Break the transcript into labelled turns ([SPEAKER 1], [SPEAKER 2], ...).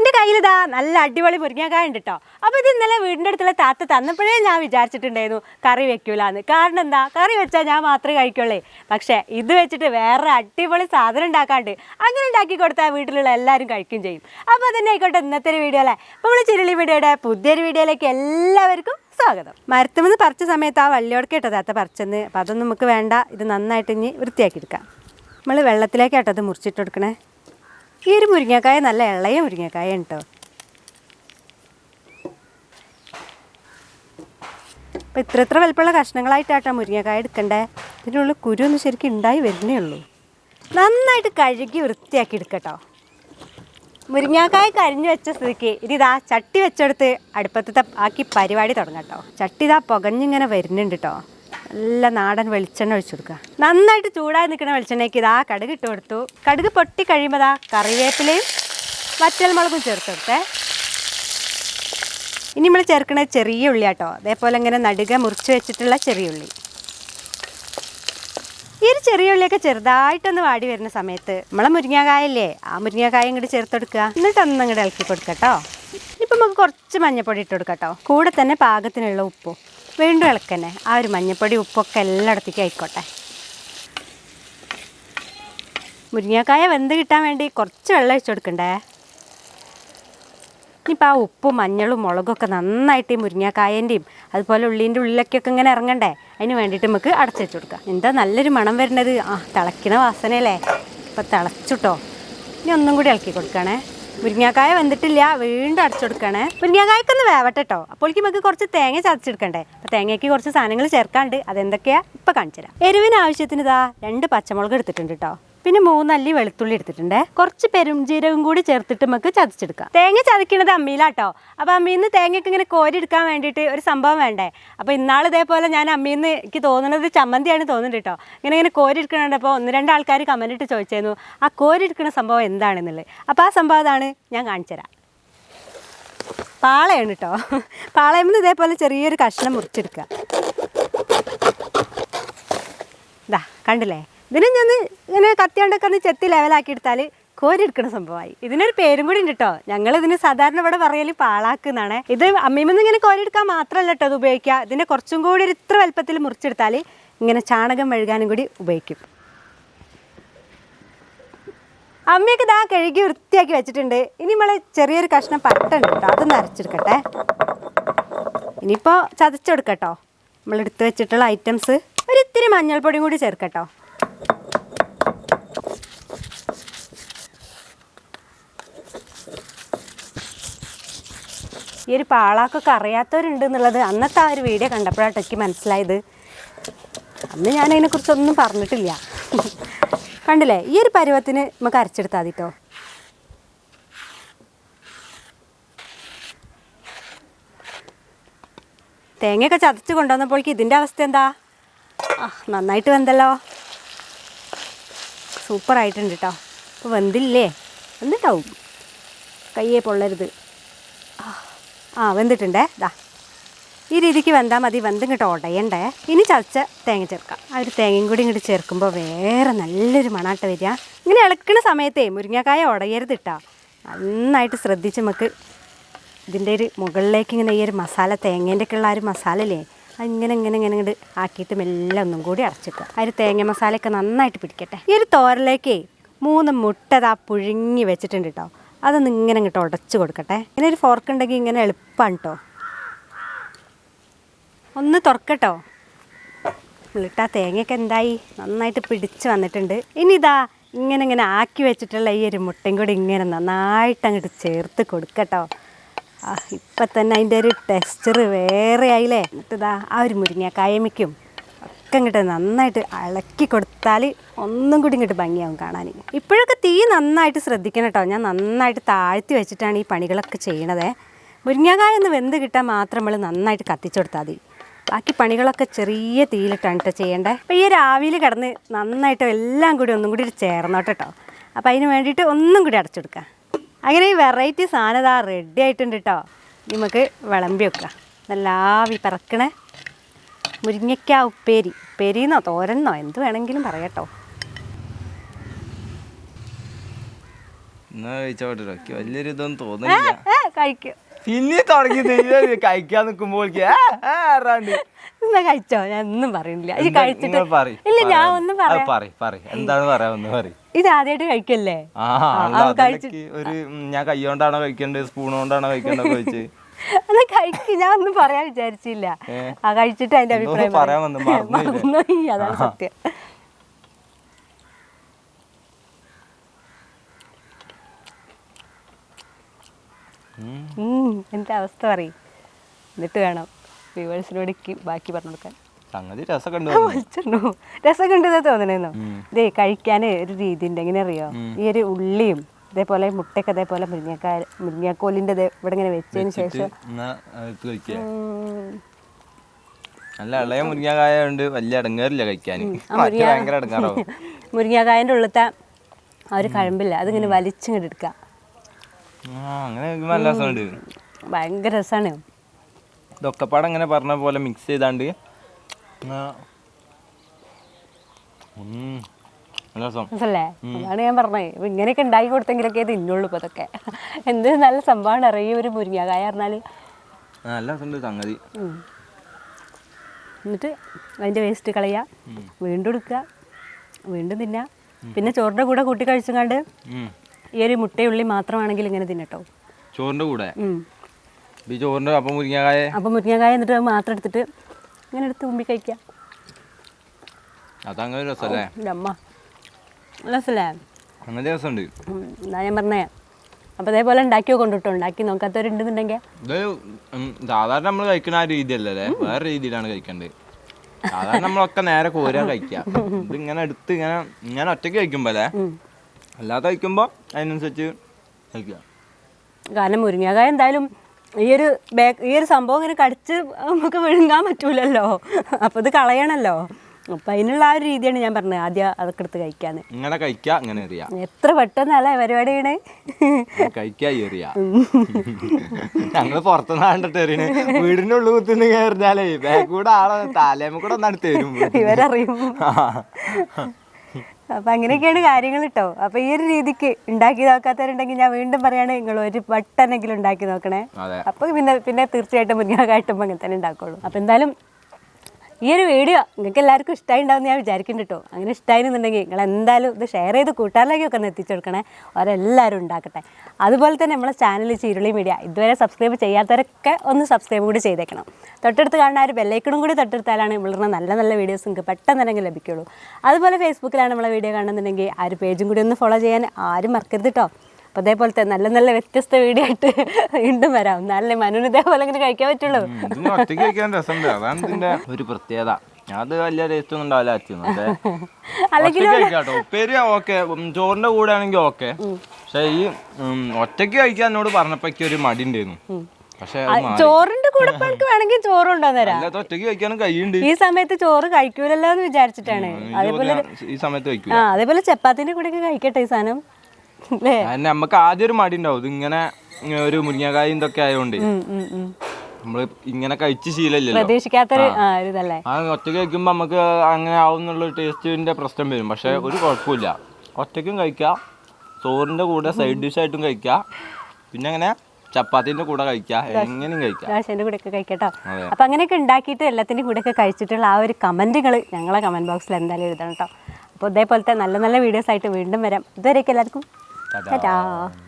[SPEAKER 1] എന്റെ കയ്യിലിതാ നല്ല അടിപൊളി മുരിങ്ങാക്കായ ഉണ്ട് കേട്ടോ അപ്പോൾ ഇത് ഇന്നലെ വീടിന്റെ അടുത്തുള്ള താത്ത തന്നപ്പോഴേ ഞാൻ വിചാരിച്ചിട്ടുണ്ടായിരുന്നു കറി വെക്കൂലെന്ന്. കാരണം എന്താ? കറി വെച്ചാൽ ഞാൻ മാത്രമേ കഴിക്കുള്ളേ. പക്ഷേ ഇത് വെച്ചിട്ട് വേറെ അടിപൊളി സാധനം ഉണ്ടാക്കാണ്ട് അങ്ങനെ ഉണ്ടാക്കി കൊടുത്താൽ വീട്ടിലുള്ള എല്ലാവരും കഴിക്കുകയും ചെയ്യും. അപ്പോൾ അതന്നെ ആയിക്കോട്ടെ ഇന്നത്തെ ഒരു വീഡിയോ അല്ലേ അപ്പോൾ നമ്മൾ ചിരുളി വീഡിയോയുടെ പുതിയൊരു വീഡിയോയിലേക്ക് എല്ലാവർക്കും സ്വാഗതം. മരത്തുമെന്ന് പറിച്ച സമയത്ത് ആ വള്ളിയോടൊക്കെ ഇട്ടോ താത്ത പറിച്ചെന്ന്. അപ്പോൾ അതൊന്നും നമുക്ക് വേണ്ട. ഇത് നന്നായിട്ട് ഇനി വൃത്തിയാക്കി എടുക്കാം. നമ്മൾ വെള്ളത്തിലേക്കാട്ടോ അത് മുറിച്ചിട്ട് കൊടുക്കണേ. ഈ ഒരു മുരിങ്ങക്കായ നല്ല ഇളയ മുരിങ്ങക്കായ കേട്ടോ അപ്പോൾ ഇത്ര ഇത്ര വലുപ്പമുള്ള കഷ്ണങ്ങളായിട്ടാട്ടോ മുരിങ്ങക്കായ എടുക്കണ്ടേ? ഇതിനുള്ള കുരു ഒന്ന് ശരിക്കും ഉണ്ടായി വരുന്നേ ഉള്ളൂ. നന്നായിട്ട് കഴുകി വൃത്തിയാക്കി എടുക്കട്ടോ. മുരിങ്ങാക്കായ കരിഞ്ഞു വെച്ച സ്ഥിതിക്ക് ഇനി ഇതാ ചട്ടി വെച്ചെടുത്ത് അടുപ്പത്തത്തെ ആക്കി പരിപാടി തുടങ്ങട്ടോ ചട്ടി ഇതാ പുകഞ്ഞിങ്ങനെ വരുന്നുണ്ട് കേട്ടോ. നല്ല നാടൻ വെളിച്ചെണ്ണ ഒഴിച്ചു കൊടുക്കുക. നന്നായിട്ട് ചൂടായി നിൽക്കുന്ന വെളിച്ചെണ്ണയ്ക്ക് ഇതാ കടുക് ഇട്ട് കൊടുത്തു. കടുക് പൊട്ടി കഴിയുമ്പോൾ ദാ കറിവേപ്പിലയും വറ്റൽമുളകും ചേർത്ത് കൊടുത്തേ. ഇനി നമ്മൾ ചേർക്കുന്നത് ചെറിയ ഉള്ളി കേട്ടോ അതേപോലെ ഇങ്ങനെ നടുക മുറിച്ച് വെച്ചിട്ടുള്ള ചെറിയ ഉള്ളി. ഈ ഒരു ചെറിയ ഉള്ളിയൊക്കെ ചെറുതായിട്ടൊന്ന് വാടി വരുന്ന സമയത്ത് നമ്മളെ മുരിങ്ങാക്കായല്ലേ ആ മുരിങ്ങാക്കായ ഇങ്ങോട്ട് ചേർത്തെടുക്കുക എന്നിട്ട് ഒന്ന് ഇങ്ങോട്ട് ഇളക്കി കൊടുക്കട്ടോ ഇപ്പം നമുക്ക് കുറച്ച് മഞ്ഞപ്പൊടി ഇട്ട് കൊടുക്കട്ടോ കൂടെ തന്നെ പാകത്തിനുള്ള ഉപ്പും. വീണ്ടും ഇളക്കന്നെ. ആ ഒരു മഞ്ഞപ്പൊടി ഉപ്പൊക്കെ എല്ലായിടത്തേക്കും ആയിക്കോട്ടെ. മുരിങ്ങക്കായ വെന്ത് കിട്ടാൻ വേണ്ടി കുറച്ച് വെള്ളം ഒഴിച്ചു കൊടുക്കണ്ടേ? ഇനിയിപ്പോൾ ആ ഉപ്പും മഞ്ഞളും മുളകൊക്കെ നന്നായിട്ട് ഈ മുരിങ്ങക്കായന്റെയും അതുപോലെ ഉള്ളീന്റെ ഉള്ളിലൊക്കെയൊക്കെ ഇങ്ങനെ ഇറങ്ങണ്ടേ? അതിന് വേണ്ടിയിട്ട് നമുക്ക് അടച്ചു വെച്ച് കൊടുക്കാം. എന്താ നല്ലൊരു മണം വരുന്നത്? ആ തിളയ്ക്കണ വാസനയല്ലേ? ഇപ്പം തിളച്ചിട്ടോ. ഇനി ഒന്നും കൂടി ഇളക്കി കൊടുക്കണേ മുരിങ്ങാക്കായ വെന്തിട്ടില്ല വീണ്ടും അടച്ചു കൊടുക്കണേ മുരിങ്ങാക്കായ്ക്കൊന്ന് വേവട്ടെ കേട്ടോ അപ്പോഴേക്കും നമുക്ക് കുറച്ച് തേങ്ങ ചതച്ചെടുക്കണ്ടേ. അപ്പോൾ തേങ്ങയ്ക്ക് കുറച്ച് സാധനങ്ങൾ ചേർക്കാണ്ട് അതെന്തൊക്കെയാ? ഇപ്പം കാണിച്ചു തരാം എരിവിന് ആവശ്യത്തിന് ഇതാ രണ്ട് പച്ചമുളക് എടുത്തിട്ടുണ്ട് കേട്ടോ പിന്നെ മൂന്നല്ലി വെളുത്തുള്ളി എടുത്തിട്ടുണ്ട്. കുറച്ച് പെരുംജീരകം കൂടി ചേർത്തിട്ട് നമുക്ക് ചതച്ചെടുക്കാം. തേങ്ങ ചതക്കണത് അമ്മിയിലാട്ടോ അപ്പോൾ അമ്മിയിൽ നിന്ന് തേങ്ങയൊക്കെ ഇങ്ങനെ കോരിയെടുക്കാൻ വേണ്ടിയിട്ട് ഒരു സംഭവം വേണ്ടേ? അപ്പോൾ ഇന്നാൾ ഇതേപോലെ ഞാൻ അമ്മിയിൽ നിന്ന് എനിക്ക് തോന്നുന്നത് ചമ്മന്തിയാണ് തോന്നുന്നത് കേട്ടോ. ഇങ്ങനെ ഇങ്ങനെ കോരിയെടുക്കണുണ്ട് അപ്പോൾ ഒന്ന് രണ്ട് ആൾക്കാർ കമന്റ് ഇട്ട് ചോദിച്ചായിരുന്നു ആ കോരി എടുക്കുന്ന സംഭവം എന്താണെന്നുള്ളത്? അപ്പോൾ ആ സംഭവം അതാണ് ഞാൻ കാണിച്ചു തരാം. പാളയാണ് കേട്ടോ. പാളയുമ്പോൾ ഇതേപോലെ ചെറിയൊരു കഷ്ണം മുറിച്ചെടുക്കുക. ഇതാ കണ്ടില്ലേ? ഇതിനെ ഞാൻ ഇങ്ങനെ കത്തിയാണ്ടൊക്കെ ഒന്ന് ചെത്തി ലെവലാക്കി എടുത്താൽ എടുക്കുന്ന സംഭവമായി. ഇതിനൊരു പേരും കൂടി ഉണ്ട് കേട്ടോ ഞങ്ങൾ ഇതിന് സാധാരണ ഇവിടെ പറയൽ പാളാക്കുന്നാണ് ഇത് അമ്മീമെന്ന് ഇങ്ങനെ കോരിയെടുക്കാൻ മാത്രമല്ല കേട്ടോ ഇത് ഉപയോഗിക്കുക. ഇതിനെ കുറച്ചും കൂടി ഒരു ഇത്ര വലുപ്പത്തിൽ മുറിച്ചെടുത്താൽ ഇങ്ങനെ ചാണകം മെഴുകാനും കൂടി ഉപയോഗിക്കും. അമ്മയൊക്കെ ഇതാ കഴുകി വൃത്തിയാക്കി വെച്ചിട്ടുണ്ട്. ഇനി നമ്മൾ ചെറിയൊരു കഷ്ണം പട്ടുണ്ട് കേട്ടോ അതൊന്ന് അരച്ചെടുക്കട്ടെ. ഇനിയിപ്പോൾ ചതച്ചെടുക്കട്ടോ നമ്മൾ എടുത്ത് വെച്ചിട്ടുള്ള ഐറ്റംസ് ഒരു ഇത്തിരി മഞ്ഞൾപ്പൊടിയും കൂടി ചേർക്കട്ടോ ഈ ഒരു പാളാക്കൊക്കെ അറിയാത്തവരുണ്ട് എന്നുള്ളത് അന്നത്തെ ആ ഒരു വീഡിയോ കണ്ടപ്പോഴാണ് എനിക്ക് മനസ്സിലായത്. അന്ന് ഞാൻ അതിനെക്കുറിച്ചൊന്നും പറഞ്ഞിട്ടില്ല. കണ്ടില്ലേ? ഈ ഒരു പരുവത്തിന് നമുക്ക് അരച്ചെടുത്താൽ മതി കേട്ടോ. തേങ്ങയൊക്കെ ചതച്ച് കൊണ്ടുവന്നപ്പോഴേക്ക് ഇതിന്റെ അവസ്ഥ എന്താ? നന്നായിട്ട് വെന്തല്ലോ. സൂപ്പറായിട്ടുണ്ട് കേട്ടോ. അപ്പോൾ വെന്തില്ലേ? വെന്തിട്ടാവും. കയ്യെ പൊള്ളരുത്. ആ, ആ വെന്തിട്ടുണ്ടേ. ദാ. ഈ രീതിക്ക് വെന്താൽ മതി. വെന്തും ഇങ്ങോട്ട് ഉടയണ്ടേ ഇനി ചതച്ച തേങ്ങ ചേർക്കാം. ആ ഒരു തേങ്ങയും കൂടി ഇങ്ങോട്ട് ചേർക്കുമ്പോൾ വേറെ നല്ലൊരു മണാട്ട് വരിക. ഇങ്ങനെ ഇളക്കണ സമയത്തേ മുരിങ്ങക്കായ ഉടയരുത് ഇട്ടാ നന്നായിട്ട് ശ്രദ്ധിച്ച് നമുക്ക് ഇതിന്റെ ഒരു മുകളിലേക്ക് ഇങ്ങനെ ഈ ഒരു മസാല തേങ്ങേന്റെ ഒക്കെ ഉള്ള ആ ഒരു മസാല അല്ലേ അതിങ്ങനെ ഇങ്ങനെ ഇങ്ങനെ ഇങ്ങോട്ട് ആക്കിയിട്ട് മെല്ലെ ഒന്നും കൂടി അടച്ചിക്കുക. ആ ഒരു തേങ്ങ മസാലയൊക്കെ നന്നായിട്ട് പിടിക്കട്ടെ. ഈ ഒരു തോരലേക്ക് മൂന്ന് മുട്ട ദാ പുഴുങ്ങി വെച്ചിട്ടുണ്ട് കേട്ടോ അതൊന്ന് ഇങ്ങനെ ഇങ്ങോട്ട് ഉടച്ചു കൊടുക്കട്ടെ. ഇങ്ങനെ ഒരു ഫോർക്ക് ഉണ്ടെങ്കിൽ ഇങ്ങനെ എളുപ്പമാണ് കേട്ടോ ഒന്ന് തുറക്കട്ടോ. ഉള്ളിട്ട തേങ്ങയൊക്കെ എന്തായി? നന്നായിട്ട് പിടിച്ച് വന്നിട്ടുണ്ട്. ഇനി ഇതാ ഇങ്ങനെ ഇങ്ങനെ ആക്കി വെച്ചിട്ടുള്ള ഈ ഒരു മുട്ടയും കൂടി ഇങ്ങനെ നന്നായിട്ട് അങ്ങോട്ട് ചേർത്ത് കൊടുക്കട്ടോ. ഇപ്പം തന്നെ അതിന്റെ ഒരു ടെക്സ്ചർ വേറെ ആയില്ലേ എന്നിട്ട് ഇതാ ആ ഒരു മുരിങ്ങക്കായ്മയ്ക്കും ഒക്കെ ഇങ്ങോട്ട് നന്നായിട്ട് ഇളക്കി കൊടുത്താൽ ഒന്നും കൂടി ഇങ്ങോട്ട് ഭംഗിയാവും കാണാൻ ഇപ്പോഴൊക്കെ തീ നന്നായിട്ട് ശ്രദ്ധിക്കണം കേട്ടോ ഞാൻ നന്നായിട്ട് താഴ്ത്തി വെച്ചിട്ടാണ് ഈ പണികളൊക്കെ ചെയ്യണത്. മുരിങ്ങക്കായ ഒന്ന് വെന്ത് കിട്ടാൻ മാത്രം നമ്മൾ നന്നായിട്ട് കത്തിച്ചു കൊടുത്താൽ മതി. ബാക്കി പണികളൊക്കെ ചെറിയ തീയിലിട്ടാണ് കേട്ടോ ചെയ്യേണ്ടത് അപ്പോൾ ഈ രാവിലെ കിടന്ന് നന്നായിട്ട് എല്ലാം കൂടി ഒന്നും കൂടി ചേർന്നോട്ടെ കേട്ടോ അപ്പോൾ അതിന് വേണ്ടിയിട്ട് ഒന്നും കൂടി അടച്ചെടുക്കുക അങ്ങനെ ഈ വെറൈറ്റി സാധനം റെഡി ആയിട്ടുണ്ട് കേട്ടോ നമുക്ക് വിളമ്പി വെക്കുക നല്ല ആവി പറക്കണേ. മുരിങ്ങയ്ക്ക ഉപ്പേരി. ഉപ്പേരിന്നോ? തോരന്നോ? എന്ത് വേണമെങ്കിലും പറയട്ടോ.
[SPEAKER 2] വലിയൊരു ഇതൊന്നും തോന്നുന്നില്ല.
[SPEAKER 1] ഏ കഴിക്കും.
[SPEAKER 2] പിന്നെ തുടങ്ങി കഴിക്കാൻ
[SPEAKER 1] എന്നാ കഴിച്ചോ? ഞാൻ ഒന്നും പറയുന്നില്ല. ഇത് കഴിച്ചിട്ട് ഇല്ല ഞാൻ ഒന്നും
[SPEAKER 2] എന്താണ് പറയാ ഒന്ന് പറയ്.
[SPEAKER 1] ഇത് ആദ്യമായിട്ട് കഴിക്കല്ലേ?
[SPEAKER 2] ഒരു ഞാൻ കൈ കൊണ്ടാണോ കഴിക്കണ്ടത്? സ്പൂൺ കൊണ്ടാണോ കഴിക്കേണ്ടത് ചോദിച്ച്
[SPEAKER 1] എന്നാ കഴിക്കും ഞാൻ ഒന്നും പറയാൻ വിചാരിച്ചില്ല. ആ കഴിച്ചിട്ട് അതിന്റെ അഭിപ്രായം
[SPEAKER 2] പറയാൻ വന്നു, മറന്നുപോയില്ലേ?
[SPEAKER 1] മറന്നുപോയി, അതാണ് സത്യം.
[SPEAKER 2] ഉം.
[SPEAKER 1] എന്റെ അവസ്ഥ പറയും? എന്നിട്ട് വേണം വ്യൂവേഴ്സിനോട് ബാക്കി പറഞ്ഞു കൊടുക്കാൻ.
[SPEAKER 2] സംഗതി രസമൊക്കെ ഉണ്ട്
[SPEAKER 1] വിളിച്ചിട്ടുണ്ടോ രസമൊക്കെ ഉണ്ടെന്ന് തോന്നണേന്നോ
[SPEAKER 2] ഉം.
[SPEAKER 1] ഇതേ കഴിക്കാൻ ഒരു രീതി ഉണ്ട് എങ്ങനെ അറിയോ ഈ ഒരു ഉള്ളിയും ഇതേപോലെ മുട്ടയൊക്കെ അതേപോലെ മുരിങ്ങക്കായ മുരിങ്ങാക്കോലിന്റെ ഇവിടെ ഇങ്ങനെ വെച്ചതിന് ശേഷം
[SPEAKER 2] നല്ല ഇളയ മുരിങ്ങാക്കായ ഉണ്ട് വലിയ അടങ്ങാറില്ല കഴിക്കാൻ
[SPEAKER 1] ഉള്ളത്തെ
[SPEAKER 2] ഭയങ്കര
[SPEAKER 1] മുരിങ്ങാക്കായന്റെ ഉള്ളിലത്തെ ആ ഒരു കഴമ്പില്ല. അതിങ്ങനെ വലിച്ചിങ്ങോട്ട് എടുക്കുക
[SPEAKER 2] ആ അങ്ങനെ കഴിക്കുമ്പോ നല്ല രസമുണ്ട്.
[SPEAKER 1] ഭയങ്കര രസമാണ്
[SPEAKER 2] ഇതൊക്കെ പാടെ അങ്ങനെ പറഞ്ഞ പോലെ മിക്സ് ചെയ്താണ്ട്
[SPEAKER 1] അതാണ് ഞാൻ പറഞ്ഞത് ഇപ്പൊ ഇങ്ങനെയൊക്കെ ഉണ്ടാക്കി കൊടുത്തെങ്കിലൊക്കെ തിന്നുള്ളൂ ഇപ്പൊ അതൊക്കെ എന്ത് നല്ല സംഭവമാണ്. അറിയ? ഒരു മുരിങ്ങാകായ പറഞ്ഞാൽ.
[SPEAKER 2] നല്ല സംഗതി.
[SPEAKER 1] എന്നിട്ട് അതിന്റെ വേസ്റ്റ് കളയുക. വീണ്ടും എടുക്കുക. വീണ്ടും തിന്നുക. പിന്നെ ചോറിന്റെ കൂടെ കൂട്ടി
[SPEAKER 2] കഴിച്ചുകൊണ്ട്.
[SPEAKER 1] ഈ ഒരു മുട്ടയുള്ളി മാത്രമാണെങ്കിൽ ഇങ്ങനെ തിന്നട്ടോ
[SPEAKER 2] ചോറിന്റെ കൂടെ. ചോറിന്റെ അപ്പം മുരിങ്ങായ
[SPEAKER 1] അപ്പം മുരിങ്ങാകായ എന്നിട്ട് മാത്രം എടുത്തിട്ട് ഇങ്ങനെ എടുത്ത് ഉമ്പി കഴിക്കുക.
[SPEAKER 2] അതങ്ങനെ ഒരു രസമല്ലേ അങ്ങനെ രസമുണ്ട്
[SPEAKER 1] എന്നാ ഞാൻ പറഞ്ഞേ. അപ്പോൾ അതേപോലെ ഉണ്ടാക്കി കൊണ്ടിട്ടോ? ഉണ്ടാക്കി നോക്കാത്തവരുണ്ടെന്നുണ്ടെങ്കിൽ.
[SPEAKER 2] ഇത് സാധാരണ നമ്മൾ കഴിക്കുന്ന ആ രീതിയല്ലേ വേറെ രീതിയിലാണ് കഴിക്കേണ്ടത് സാധാരണ നമ്മളൊക്കെ നേരെ കോരാൻ കഴിക്കുക ഇത് ഇങ്ങനെ എടുത്ത് ഇങ്ങനെ ഇങ്ങനെ ഒറ്റയ്ക്ക് കഴിക്കുമ്പോ അല്ലേ? അല്ലാതെ കഴിക്കുമ്പോ അതിനനുസരിച്ച് കഴിക്കുക
[SPEAKER 1] കാരണം മുരിങ്ങാക്കായ എന്തായാലും ഈ ഒരു ഈ ഒരു സംഭവം ഇങ്ങനെ കടിച്ച് നമുക്ക് വിഴുങ്ങാൻ പറ്റൂലല്ലോ. അപ്പോൾ ഇത് കളയണല്ലോ. അപ്പം അതിനുള്ള ആ ഒരു രീതിയാണ് ഞാൻ പറഞ്ഞത്. ആദ്യം അതൊക്കെ എടുത്ത് കഴിക്കാന്ന്.
[SPEAKER 2] ഇങ്ങനെ കഴിക്കുക ഇങ്ങനെ എറിയ.
[SPEAKER 1] എത്ര പെട്ടെന്നല്ലേ പരിപാടിയാണ്?
[SPEAKER 2] കഴിക്കുക എറിയ. ഞങ്ങൾ പുറത്തുനിന്ന് കണ്ടിട്ട് എറിയണ്. വീടിന്റെ ഉള്ളിൽ കുത്തുന്ന കയറിഞ്ഞാലേ ബാഗ് കൂടെ ആളെ തലേമ കൂടെ ഒന്നാണ് തരും
[SPEAKER 1] ഇവരറിയും. അപ്പം അങ്ങനെയൊക്കെയാണ് കാര്യങ്ങൾ കേട്ടോ അപ്പോൾ ഈ ഒരു രീതിക്ക് ഉണ്ടാക്കി നോക്കാത്തവരുണ്ടെങ്കിൽ ഞാൻ വീണ്ടും പറയാണ് നിങ്ങൾ ഒരു വട്ടനെങ്കിലും ഉണ്ടാക്കി നോക്കണേ. അപ്പോൾ പിന്നെ പിന്നെ തീർച്ചയായിട്ടും മുരിങ്ങാക്കായിട്ടുമ്പോൾ അങ്ങനെ തന്നെ ഉണ്ടാക്കുള്ളൂ. അപ്പോൾ എന്തായാലും ഈ ഒരു വീഡിയോ നിങ്ങൾക്ക് എല്ലാവർക്കും ഇഷ്ടമായി ഉണ്ടാവും ഞാൻ വിചാരിക്കുന്നുണ്ട് കേട്ടോ അങ്ങനെ ഇഷ്ടമായിരുന്നുണ്ടെങ്കിൽ നിങ്ങൾ എന്തായാലും ഇത് ഷെയർ ചെയ്ത് കൂട്ടുകാരിലേക്കൊക്കെ ഒന്ന് എത്തിച്ചു കൊടുക്കണേ. അവരെല്ലാവരും ഉണ്ടാക്കട്ടെ. അതുപോലെ തന്നെ നമ്മളെ ചാനൽ ചീരുളി മീഡിയ ഇതുവരെ സബ്സ്ക്രൈബ് ചെയ്യാത്തവരൊക്കെ ഒന്ന് സബ്സ്ക്രൈബ് കൂടി ചെയ്തേക്കണം. തൊട്ടടുത്ത് കാണുന്ന ആ ഒരു ബെല്ലൈക്കണും കൂടി തൊട്ടടുത്താലാണ് നമ്മളുടെ നല്ല നല്ല വീഡിയോസ് നിങ്ങൾക്ക് പെട്ടെന്ന് തന്നെ ലഭിക്കുള്ളൂ. അതുപോലെ ഫേസ്ബുക്കിലാണ് നമ്മളെ വീഡിയോ കാണുന്നുണ്ടെങ്കിൽ ആ ഒരു പേജും കൂടി ഒന്ന് ഫോളോ ചെയ്യാൻ ആരും മറക്കരുത് കേട്ടോ അപ്പോൾ അതേപോലത്തെ നല്ല നല്ല വ്യത്യസ്ത വീഡിയോ ആയിട്ട് വീണ്ടും വരാം. നല്ല മനുവിന് ഇതേപോലെ അങ്ങനെ കഴിക്കാൻ പറ്റുള്ളൂ.
[SPEAKER 2] ഒറ്റയ്ക്ക് കഴിക്കാൻ രസമുണ്ട് അതാണ് ഇതിന്റെ ഒരു പ്രത്യേകത. അത് വലിയ ടേസ്റ്റ് ഒന്നും ഉണ്ടാവില്ല
[SPEAKER 1] അല്ലെങ്കിൽ
[SPEAKER 2] ഉപ്പേരി ഓക്കെ. ചോറിന്റെ കൂടെ ആണെങ്കിൽ ഓക്കെ പക്ഷെ ഈ ഒറ്റയ്ക്ക് കഴിക്കാൻ എന്നോട് പറഞ്ഞപ്പോ ഒരു മടി ഉണ്ടായിരുന്നു.
[SPEAKER 1] ചോറിന്റെ കൂടെ വേണമെങ്കിൽ ചോറ് കൊണ്ടുവന്നു തരാം
[SPEAKER 2] അല്ലാതെ ഒറ്റയ്ക്ക് കഴിക്കാനും
[SPEAKER 1] ഈ സമയത്ത് ചോറ് കഴിക്കൂലല്ലോ എന്ന് വിചാരിച്ചിട്ടാണ്. അതേപോലെ
[SPEAKER 2] ഈ സമയത്ത്
[SPEAKER 1] ആ അതേപോലെ ചപ്പാത്തിന്റെ കൂടെ ഒക്കെ കഴിക്കട്ടെ ഈ സാധനം.
[SPEAKER 2] നമുക്ക് ആദ്യം ഒരു മടി ഉണ്ടാവും ഇങ്ങനെ ഒരു മുരിങ്ങക്കായും ഇതൊക്കെ ആയതുകൊണ്ട്. നമ്മൾ ഇങ്ങനെ കഴിച്ച് ശീലല്ലോ
[SPEAKER 1] പ്രതീക്ഷിക്കാത്തൊരു ഇതല്ലേ
[SPEAKER 2] ആ ഒറ്റയ്ക്ക് കഴിക്കുമ്പോൾ നമുക്ക് അങ്ങനെ ആവുന്നുള്ള ടേസ്റ്റിന്റെ പ്രശ്നം വരും. പക്ഷെ ഒരു കുഴപ്പമില്ല. ഒറ്റയ്ക്കും കഴിക്കാം. ചോറിന്റെ കൂടെ സൈഡ് ഡിഷ് ആയിട്ടും കഴിക്കാം. പിന്നെ അങ്ങനെ ചപ്പാത്തിന്റെ കൂടെ കഴിക്കാം. എങ്ങനെയും കഴിക്കാം.
[SPEAKER 1] കൂടെ ഒക്കെ കഴിക്കട്ടോ. അപ്പം അങ്ങനെയൊക്കെ ഉണ്ടാക്കിയിട്ട് എല്ലാത്തിന്റെ കൂടെ ഒക്കെ കഴിച്ചിട്ടുള്ള ആ ഒരു കമന്റുകൾ ഞങ്ങളെ കമന്റ് ബോക്സിൽ എന്തായാലും എഴുതണം കേട്ടോ അപ്പോൾ ഇതേപോലത്തെ നല്ല നല്ല വീഡിയോസ് ആയിട്ട് വീണ്ടും വരാം. ഇതുവരെയൊക്കെ എല്ലാവർക്കും
[SPEAKER 2] 大
[SPEAKER 1] 家好。